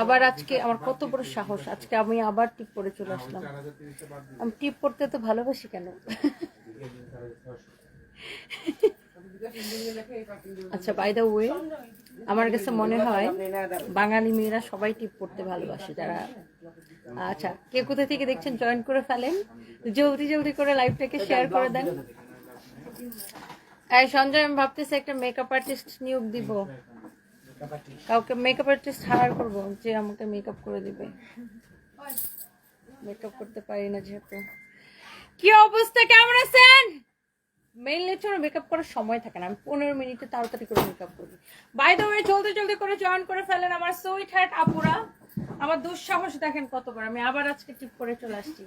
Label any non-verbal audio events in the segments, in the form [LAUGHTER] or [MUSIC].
আবার আজকে আমার কত বড় সাহস, আজকে আমি আবার টিপ পরে চলে আসলাম। আমি টিপ পড়তে তো ভালোবাসি কেন? আচ্ছা বাই দ্য ওয়ে আমার কাছে মনে হয় বাঙালি মেয়েরা সবাই টিপ পড়তে ভালোবাসে যারা। আচ্ছা কে কোথা থেকে দেখছেন জয়েন করে ফেলেন? জলদি জলদি করে লাইভটাকে শেয়ার করে দেন। এই সঞ্জয়, আমি ভাবতেছি একটা মেকআপ আর্টিস্ট নিয়োগ দিব। কাউকে মেকআপ আর্টিস্ট হায়ার করব, যে আমাকে মেকআপ করে দিবে। মেকআপ করতে পারি না যেহেতু। কি অবস্থা? কেমন আছেন? মেইনলি আমার মেকআপ করার সময় থাকে না। আমি পনেরো মিনিটে তাড়াতাড়ি করে মেকআপ করি। বাই দ্য ওয়ে জলদি জলদি করে জয়েন করে ফেলেন আমার সুইট হ্যাট আপুরা। আমার দুঃসাহস, দেখেন কতবার। আমি আবার আজকে টিপ করে চলে আসছি।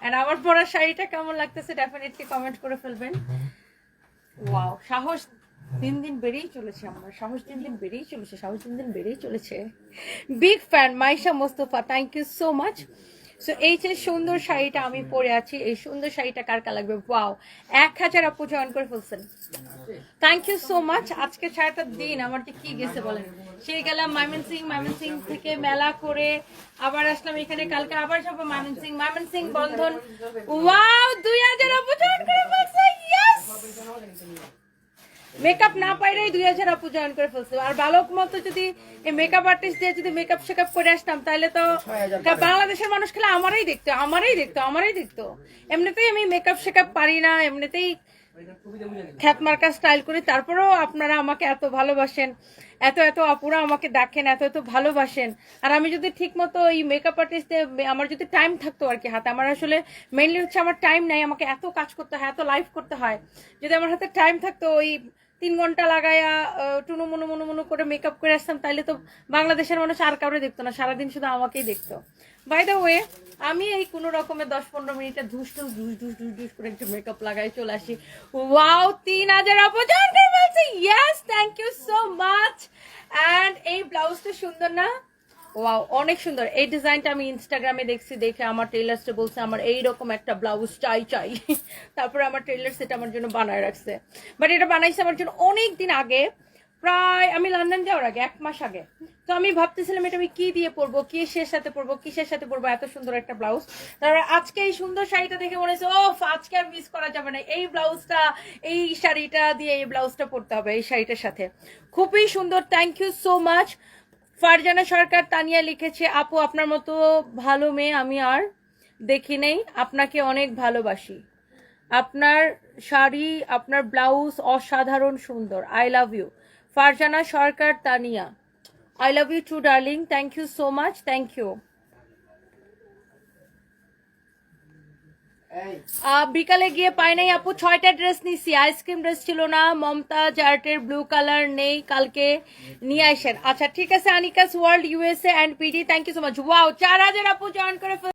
অ্যান্ড আমার পরা শাড়িটা কেমন লাগতেছে ডেফিনেটলি কমেন্ট করে ফেলবেন। ওয়াও সাহস দিন দিন বেড়েই চলেছে আমার। সাহস দিন দিন বেড়েই চলেছে, সাহস দিন দিন বেড়েই চলেছে। Big fan Maisha Mostafa thank you so much so এই যে সুন্দর শাড়িটা আমি পরে আছি, এই সুন্দর শাড়িটা কার কার লাগবে? এক হাজার আপু জয়েন করে ফেলছেন। থ্যাংক ইউ সো মাচ আজকে সারাটা দিন আমার যে কি গেছে বলেন? সেই গেলাম মাইমন সিং মাইমন সিং থেকে মেলা করে আবার আসলাম এখানে, কালকে আবার যাব সিং মাইমন সিং বন্ধন। ওয়াও দুই হাজার আপু জয়েন করে ফেলছে ইয়েস মেকআপ না পাইলেই দুই হাজার আপু জয়েন করে ফেলছে। আর বালক মতো যদি মেকআপ আর্টিস্ট দিয়ে যদি মেকআপ শেকআপ করে আসতাম তাহলে তো বাংলাদেশের মানুষ খেলে আমারই দেখতো আমারই দেখতো আমারই দেখতো। এমনিতেই আমি মেকআপ শেকআপ পারি না এমনিতেই খ্যাত মার্কা স্টাইল করি। তারপরেও আপনারা আমাকে এত ভালোবাসেন এত এত আপুরা আমাকে ডাকেন এত এত ভালোবাসেন। আর আমি যদি ঠিক মতো এই মেকআপ আর্টিস্টে আমার যদি টাইম থাকতো আর কি হাতে আমার আসলে মেইনলি হচ্ছে আমার টাইম নাই আমাকে এত কাজ করতে হয় এত লাইভ করতে হয়। যদি আমার হাতে টাইম থাকতো ওই তিন ঘণ্টা লাগাইয়া টুনু মুনু মনু মনু করে মেকআপ করে আসতাম তাহলে তো বাংলাদেশের মানুষ আর কাউরে দেখতো না, সারাদিন শুধু আমাকেই দেখতো। বাই দা ওয়ে আমি এই কোনো রকমের দশ পনেরো মিনিটে ধুস ধুস ধুস ধুস ধুস করে একটু মেকআপ লাগাই চলে আসি। ওয়াও তিন হাজার বলছে yes thank you so much and এই ব্লাউজটা সুন্দর না? ওয়াও অনেক সুন্দর। এই ডিজাইনটা আমি ইনস্টাগ্রামে দেখছি, দেখে আমার টেলার্সটা বলছে, আমার এই রকম একটা ব্লাউজ চাই চাই। [LAUGHS] তারপরে আমার টেলার সেটা আমার জন্য বানায় রাখছে। বাট এটা বানাইছে আমার জন্য অনেক দিন আগে, প্রায় আমি লন্ডন যাওয়ার আগে, এক মাস আগে। তো আমি ভাবতেছিলাম এটা আমি কি দিয়ে পরবো, কিসের সাথে পরবো, কিসের সাথে পরবো, এত সুন্দর একটা ব্লাউজ তারপরে আজকে এই সুন্দর শাড়িটা দেখে মনে হচ্ছে ও আজকে আর মিস করা যাবে না। এই ব্লাউজটা এই শাড়িটা দিয়ে এই ব্লাউজটা পরতে হবে, এই শাড়িটার সাথে। খুবই সুন্দর thank you so much Farzana Sarkar Tania লিখেছে, আপু, আপনার মতো ভালো মেয়ে আমি আর দেখি নেই। আপনাকে অনেক ভালোবাসি। আপনার শাড়ি, আপনার ব্লাউজ অসাধারণ সুন্দর। I love you Farzana Sarkar Tania. I love you too darling thank you so much thank you বিকালে গিয়ে পাই নাই আপু ছয়টা ড্রেস নিছি আইসক্রিম ড্রেস ছিল না মমতাজ আর্টের ব্লু কালার নেই কালকে নিয়ে আসেন আচ্ছা ঠিক আছে Anika's world USA and PD thank you so much wow চার হাজার আপু জয়েন করে ফেল-